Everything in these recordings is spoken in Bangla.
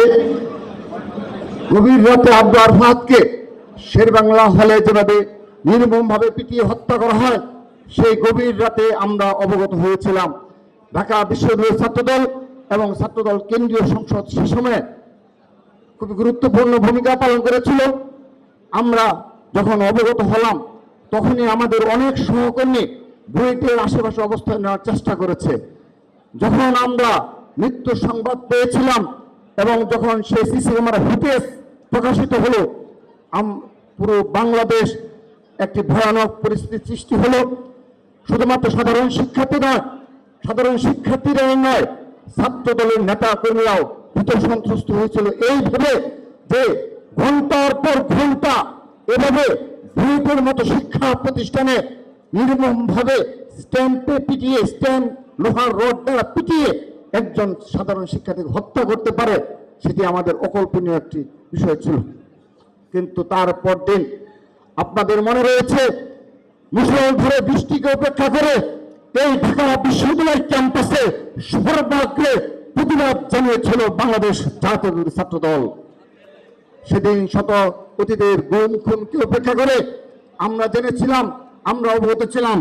রাতে গভীর রাতে আব্দুল ফাহাদকে শের বাংলা হলে যেভাবে নির্মমভাবে পিটিয়ে হত্যা করা হয়। সেই গভীর রাতে আমরা অবগত হয়েছিলাম। ঢাকা বিশ্ববিদ্যালয়ের ছাত্রদল এবং ছাত্রদল কেন্দ্রীয় সংসদ সে সময়ে খুবই গুরুত্বপূর্ণ ভূমিকা পালন করেছিল। আমরা যখন অবগত হলাম, তখনই আমাদের অনেক সহকর্মী বুয়েটের আশেপাশে অবস্থান নেওয়ার চেষ্টা করেছে। যখন আমরা মৃত্যু সংবাদ পেয়েছিলাম এবং যখন সেই সিসি ক্যামেরা ফুটেজ প্রকাশিত হলো, আম- পুরো বাংলাদেশ একটি ভয়ানক পরিস্থিতির সৃষ্টি হলো। শুধুমাত্র সাধারণ শিক্ষার্থী নয়, সাধারণ শিক্ষার্থীরাই নয় ছাত্র দলের নেতা কর্মীরাও ভীত সন্ত্রস্ত হয়েছিল। এইভাবে যে ঘণ্টার পর ঘণ্টা এভাবে বুয়েটের মতো শিক্ষা প্রতিষ্ঠানে নির্মমভাবে স্ট্যাম্পে পিটিয়ে, স্ট্যাম্প লোহার রড দ্বারা পিটিয়ে একজন সাধারণ শিক্ষার্থীকে হত্যা করতে পারে, সেটি আমাদের অকল্পনীয় একটি বিষয় ছিল। কিন্তু তার পরদিন আপনাদের মনে রয়েছে মুসলধারে বৃষ্টিকে উপেক্ষা করে এই ঢাকা বিশ্ববিদ্যালয় ক্যাম্পাসে সর্বাগ্রে প্রতিবাদ জানিয়েছিল বাংলাদেশ জাতীয় ছাত্র দল সেদিন শত অতীতের গুম খুনকে উপেক্ষা করে আমরা জেনেছিলাম, আমরা অবগত ছিলাম,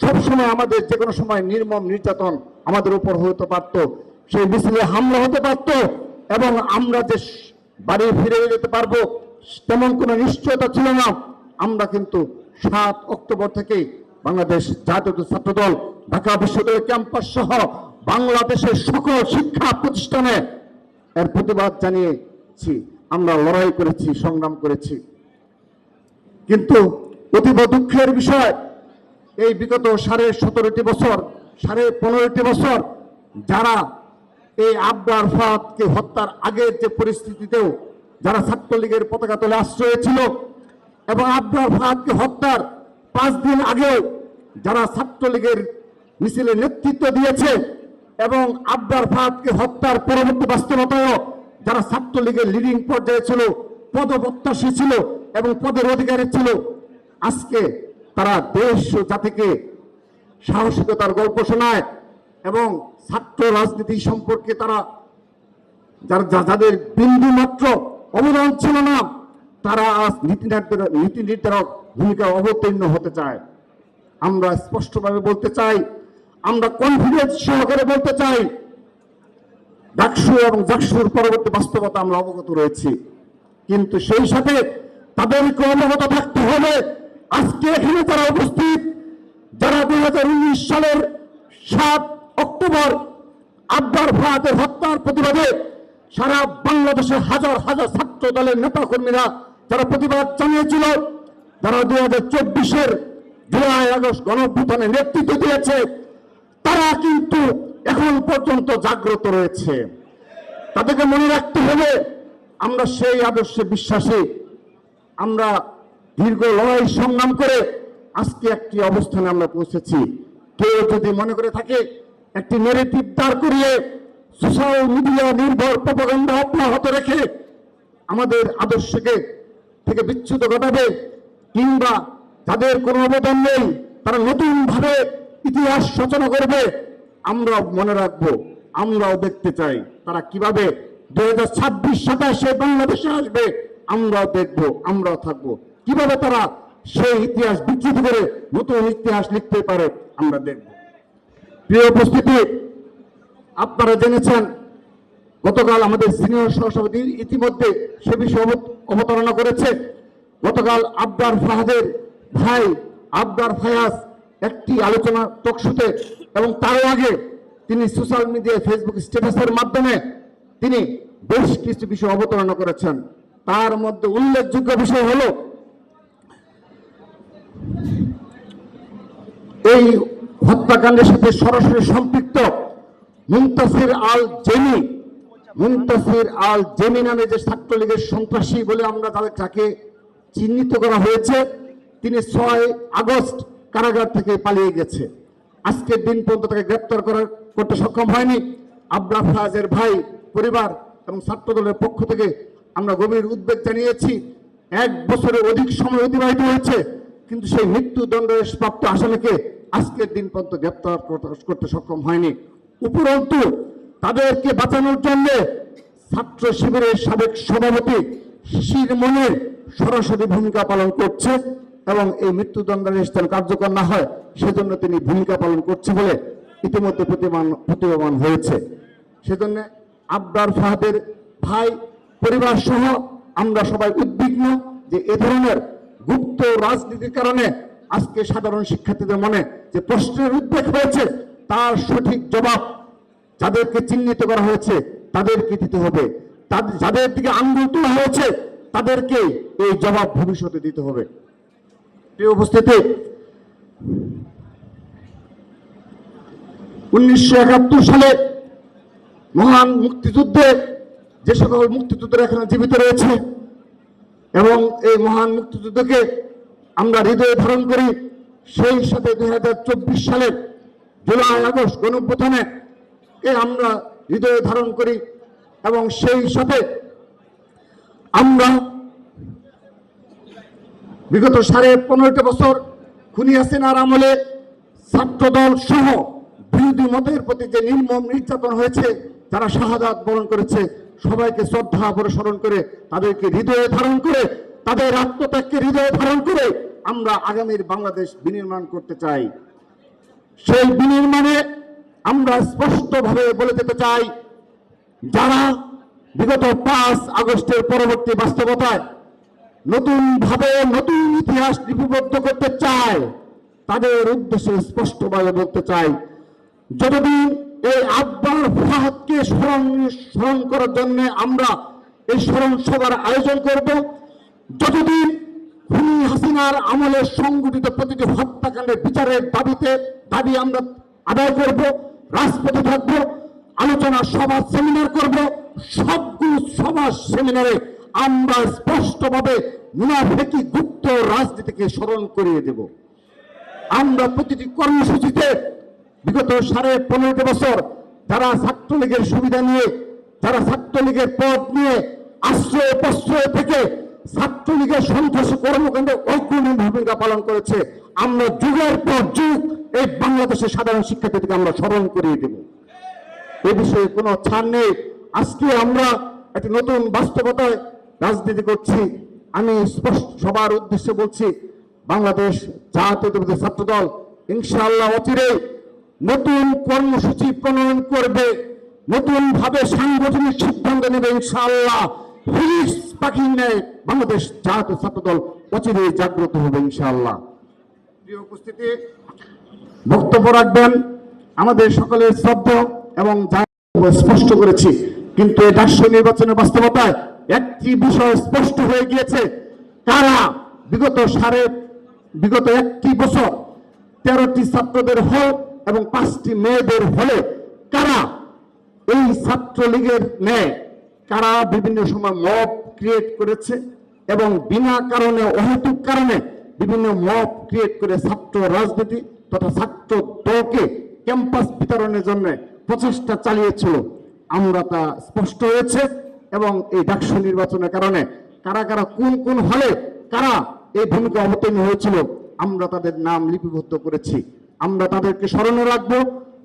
সবসময় আমাদের যে কোনো সময় নির্মম নির্যাতন আমাদের উপর হতে পারত। সেই মিছিলে হামলা হতে পারত এবং আমরা যে বাড়ি ফিরে যেতে পারব, তেমন কোনো নিশ্চয়তা ছিল না। আমরা কিন্তু সাত অক্টোবর থেকে বাংলাদেশ জাতীয় ছাত্র দল ঢাকা বিশ্ববিদ্যালয় ক্যাম্পাস সহ বাংলাদেশের সকল শিক্ষা প্রতিষ্ঠানে এর প্রতিবাদ জানিয়েছি। আমরা লড়াই করেছি, সংগ্রাম করেছি। কিন্তু অতীব দুঃখের বিষয়, এই বিগত সাড়ে সতেরোটি বছর সাড়ে পনেরোটি বছর যারা এই আবরার ফাদকে হত্যার আগের যে পরিস্থিতিতেও যারা ছাত্রলীগের পতাকা তলে আশ্রয় ছিল এবং আবরার ফাদকে হত্যার পাঁচ দিন আগেও যারা ছাত্রলীগের মিছিলে নেতৃত্ব দিয়েছে এবং আবরার ফাদকে হত্যার পরবর্তী বাস্তবতায়ও যারা ছাত্রলীগের লিডিং পর্যায়ে ছিল, পদপ্রত্যাশী ছিল এবং পদের অধিকারী ছিল, আজকে তারা দেশ ও জাতিকে সাহসিকতার গল্প শোনায় এবং ছাত্র রাজনীতি সম্পর্কে তারা যার যাদের বিন্দু মাত্র অবদান ছিল না, তারা আজ নীতি নীতি নির্ধারক ভূমিকা অবতীর্ণ হতে চায়। আমরা স্পষ্টভাবে বলতে চাই, আমরা কনফিডেন্স সহকারে বলতে চাই, ডাকসু এবং জাকসুর পরবর্তী বাস্তবতা আমরা অবগত রয়েছি। কিন্তু সেই সাথে তাদেরকে অবগত থাকতে হবে। আজকে এখানে তারা উপস্থিত যারা দুই হাজার উনিশ সালের সাত অক্টোবর আব্বার ভারতের হত্যার প্রতিবাদে সারা বাংলাদেশের হাজার হাজার ছাত্র দলের নেতা কর্মীরা যারা প্রতিবাদ জানিয়েছিল, যারা দুই হাজার চব্বিশের জুলাই, আগস্ট গণভ্যুত্থানে নেতৃত্ব দিয়েছে, তারা কিন্তু এখন পর্যন্ত জাগ্রত রয়েছে। তাদেরকে মনে রাখতে হবে আমরা সেই আদর্শে বিশ্বাসী, আমরা দীর্ঘ লড়াই সংগ্রাম করে আজকে একটি অবস্থানে আমরা পৌঁছেছি। কেউ যদি মনে করে থাকে, একটি নেগেটিভ দাঁড় করিয়ে সোশ্যাল মিডিয়া নির্ভর প্রপাগান্ডা অব্যাহত রেখে আমাদের আদর্শকে থেকে বিচ্ছুত ঘটাবে, কিংবা যাদের কোনো অবদান নেই, তারা নতুন ভাবে ইতিহাস রচনা করবে আমরা মনে রাখব, আমরাও দেখতে চাই তারা কীভাবে দু হাজার ছাব্বিশ সাতাশে বাংলাদেশে আসবে, আমরাও দেখব, আমরাও থাকব। কীভাবে তারা সেই ইতিহাস বিকৃত করে নতুন ইতিহাস লিখতে পারে, আমরা দেখব। প্রিয় উপস্থিতি, আপনারা জেনেছেন, গতকাল আমাদের সিনিয়র সহসভাপতি ইতিমধ্যে সে বিষয়ে অবত- অবতারণা করেছে। গতকাল আবদার ফাহাদের ভাই, আবদার ফায়াজ একটি আলোচনা টকশুতে এবং তারও আগে তিনি সোশ্যাল মিডিয়ায় ফেসবুক স্ট্যাটাসের মাধ্যমে তিনি বেশ কিছু বিষয় অবতারণা করেছেন। তার মধ্যে উল্লেখযোগ্য বিষয় হলো এই হত্যাকাণ্ডের সাথে সরাসরি সম্পৃক্ত মুন্তাসির আল জেমি মুন্তাসির আল জেমি নামে যে ছাত্রলীগের সন্ত্রাসী বলে আমরা তাদের তাকে চিহ্নিত করা হয়েছে, তিনি ছয় আগস্ট কারাগার থেকে পালিয়ে গেছে। আজকের দিন পর্যন্ত তাকে গ্রেপ্তার করার করতে সক্ষম হয়নি। আবরা ফাজের ভাই, পরিবার এবং ছাত্র দলের পক্ষ থেকে আমরা গভীর উদ্বেগ জানিয়েছি। এক বছরের অধিক সময় অতিবাহিত হয়েছে। কিন্তু সেই মৃত্যুদণ্ড প্রাপ্ত আসামিকে আজকের দিন পর্যন্ত গ্রেপ্তার করতে- সক্ষম হয়নি। উপরন্তু তাদেরকে বাঁচানোর জন্য ছাত্র শিবিরের সাবেক সভাপতি শিশির মনের সরাসরি ভূমিকা পালন করছে এবং এই মৃত্যুদণ্ডাদেশ যেন কার্যকর না হয়, সেজন্য তিনি ভূমিকা পালন করছে বলে ইতিমধ্যে প্রতিমান প্রতিভাবান হয়েছে। সেজন্য আবদার ফাহাদের ভাই পরিবার সহ আমরা সবাই উদ্বিগ্ন যে এ ধরনের গুপ্ত রাজনীতির কারণে আজকে সাধারণ শিক্ষার্থীদের মনে যে প্রশ্নের উদ্বেগ হয়েছে, তার সঠিক জবাব যাদেরকে চিহ্নিত করা হয়েছে, তাদেরকে দিতে হবে। যাদের দিকে আঙ্গুল তোলা হয়েছে, তাদেরকে এই জবাব ভবিষ্যতে দিতে হবে। উপস্থিতি, উনিশশো একাত্তর সালে মহান মুক্তিযুদ্ধে যে সকল মুক্তিযুদ্ধের এখানে জীবিত রয়েছে এবং এই মহান মুক্তিযুদ্ধকে আমরা হৃদয়ে ধারণ করি, সেই সাথে দুই হাজার চব্বিশ সালের জুলাই, আগস্ট গণপ্রথমে কে আমরা হৃদয়ে ধারণ করি এবং সেই সাথে আমরা বিগত সাড়ে পনেরোটি বছর খুনি হাসিনার আমলে ছাত্রদল সহ বিরোধী মতের প্রতি যে নির্মম নির্যাতন হয়েছে তারা শাহাদাত বরণ করেছে সবাইকে শ্রদ্ধা ভরে স্মরণ করে, তাদেরকে হৃদয়ে ধারণ করে, তাদের আত্মত্যাগকে হৃদয়ে ধারণ করে আমরা আগামীর বাংলাদেশ বিনির্মাণ করতে চাই। সেই বিনির্মাণে আমরা স্পষ্টভাবে বলে যেতে চাই, যারা বিগত পাঁচ আগস্টের পরবর্তী বাস্তবতায় নতুন ভাবে নতুন ইতিহাস লিপিবদ্ধ করতে চায়, তাদের উদ্দেশ্যে স্পষ্টভাবে বলতে চাই, যতদিন এই আব্বার ফাহাদকে স্মরণ স্মরণ করার জন্য আমরা এই স্মরণ সভার আয়োজন করব। যতদিন খুনি হাসিনার আমলে সংগঠিত প্রতিটি হত্যাকাণ্ডের বিচারের দাবিতে, দাবি আমরা আদায় করব, রাজপথে থাকব, আলোচনা সভা, সেমিনার করব, সবগুলো সভা, সেমিনারে আমরা স্পষ্টভাবে মুনাফেকি গুপ্ত রাজনীতিকে স্মরণ করিয়ে দেব। আমরা প্রতিটি কর্মসূচিতে বিগত সাড়ে পনেরোটি বছর যারা ছাত্রলীগের সুবিধা নিয়ে, যারা ছাত্রলীগের পদ নিয়ে আশ্রয় প্রশ্রয় থেকে ছাত্রলীগের সন্ত্রাসী কর্মকাণ্ডে অগ্রণী ভূমিকা পালন করেছে, আমরা যুগের পর যুগ এই বাংলাদেশের সাধারণ শিক্ষার্থীদেরকে আমরা স্মরণ করিয়ে দেব। এ বিষয়ে কোনো ছাড় নেই। আজকে আমরা একটি নতুন বাস্তবতায় রাজনীতি করছি। আমি স্পষ্ট, সবার উদ্দেশ্যে বলছি, বাংলাদেশ জাতীয়তাবাদী ছাত্রদল ইনশাআল্লাহ অচিরে নতুন কর্মসূচি প্রণয়ন করবে নতুন ভাবে সাংগঠনিক সিদ্ধান্ত নেবে ইনশাআল্লাহ। ফিলিক্স পাখির ন্যায় বাংলাদেশ জাতীয় ছাত্র দল অচিরে জাগ্রত হবে ইনশাআল্লাহ। প্রিয় উপস্থিতি, বক্তব্য রাখবেন, আমাদের সকলের শ্রদ্ধা এবং স্পষ্ট করেছি, কিন্তু এই রাষ্ট্র নির্বাচনের বাস্তবতায় একটি বিষয় স্পষ্ট হয়ে গিয়েছে। কারা বিগত সাড়ে, বিগত একটি বছর তেরোটি ছাত্রদের হল এবং পাঁচটি মেয়েদের হলে কারা এই ছাত্রলীগের ন্যায় কারা বিভিন্ন সময় মব ক্রিয়েট করেছে এবং বিনা কারণে, অহেতুক কারণে বিভিন্ন মব ক্রিয়েট করে ছাত্র রাজনীতি তথা ছাত্র দলকে ক্যাম্পাস বিতরণের জন্য প্রচেষ্টা চালিয়েছিল। আমরা তা স্পষ্ট হয়েছে এবং এই ডাকসু নির্বাচনের কারণে কারা কারা কোন কোন হলে কারা এই ভূমিকা অবতীর্ণ হয়েছিল, আমরা তাদের নাম লিপিবদ্ধ করেছি। আমরা তাদেরকে স্মরণে রাখব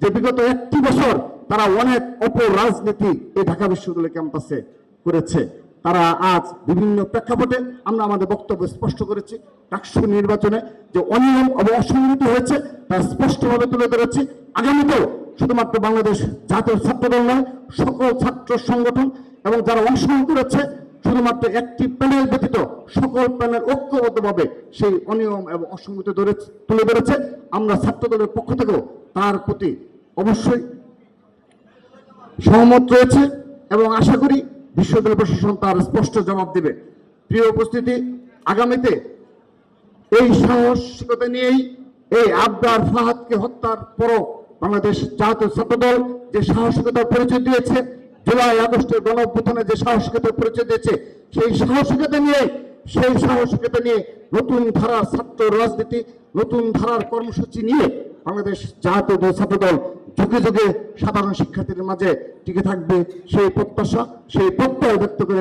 যে বিগত একটি বছর তারা অনেক অপর রাজনীতি এই ঢাকা বিশ্ববিদ্যালয় ক্যাম্পাসে করেছে। তারা আজ বিভিন্ন প্রেক্ষাপটে আমরা আমাদের বক্তব্য স্পষ্ট করেছি, ডাকসু নির্বাচনে যে অনিয়ম এবং অসংগতি হয়েছে তা স্পষ্টভাবে তুলে ধরেছি। আগামীতেও শুধুমাত্র বাংলাদেশ জাতীয় ছাত্র দল নয়, সকল ছাত্র সংগঠন এবং যারা অংশগ্রহণ করেছে শুধুমাত্র একটি প্যানেল ব্যতীত সকল প্যানেল ঐক্যবদ্ধভাবে সেই অনিয়ম এবং অসংগতি ধরে তুলে ধরেছে। আমরা ছাত্র দলের পক্ষ থেকেও তার প্রতি অবশ্যই সহমত রয়েছে এবং আশা করি বিশ্ববিদ্যালয় প্রশাসন তার স্পষ্ট জবাব দেবে। প্রিয় উপস্থিতি, আগামীতে এই সাহসিকতা নিয়েই এই আবদার ফাহাদকে হত্যার পরও বাংলাদেশ জাতীয় ছাত্র দল যে সাহসিকতার পরিচয় দিয়েছে জুলাই আগস্টে গণঅভ্যুত্থানে যে সাহসিকতা পরিচয় দিয়েছে, সেই সাহসিকতা নিয়ে, সেই সাহসিকতা নিয়ে নতুন ধারার ছাত্র রাজনীতি, নতুন ধারার কর্মসূচি নিয়ে বাংলাদেশ জাতীয় ছাত্র দল যুগে যুগে সাধারণ শিক্ষার্থীদের মাঝে টিকে থাকবে। সেই প্রত্যাশা, সেই প্রত্যয় ব্যক্ত করে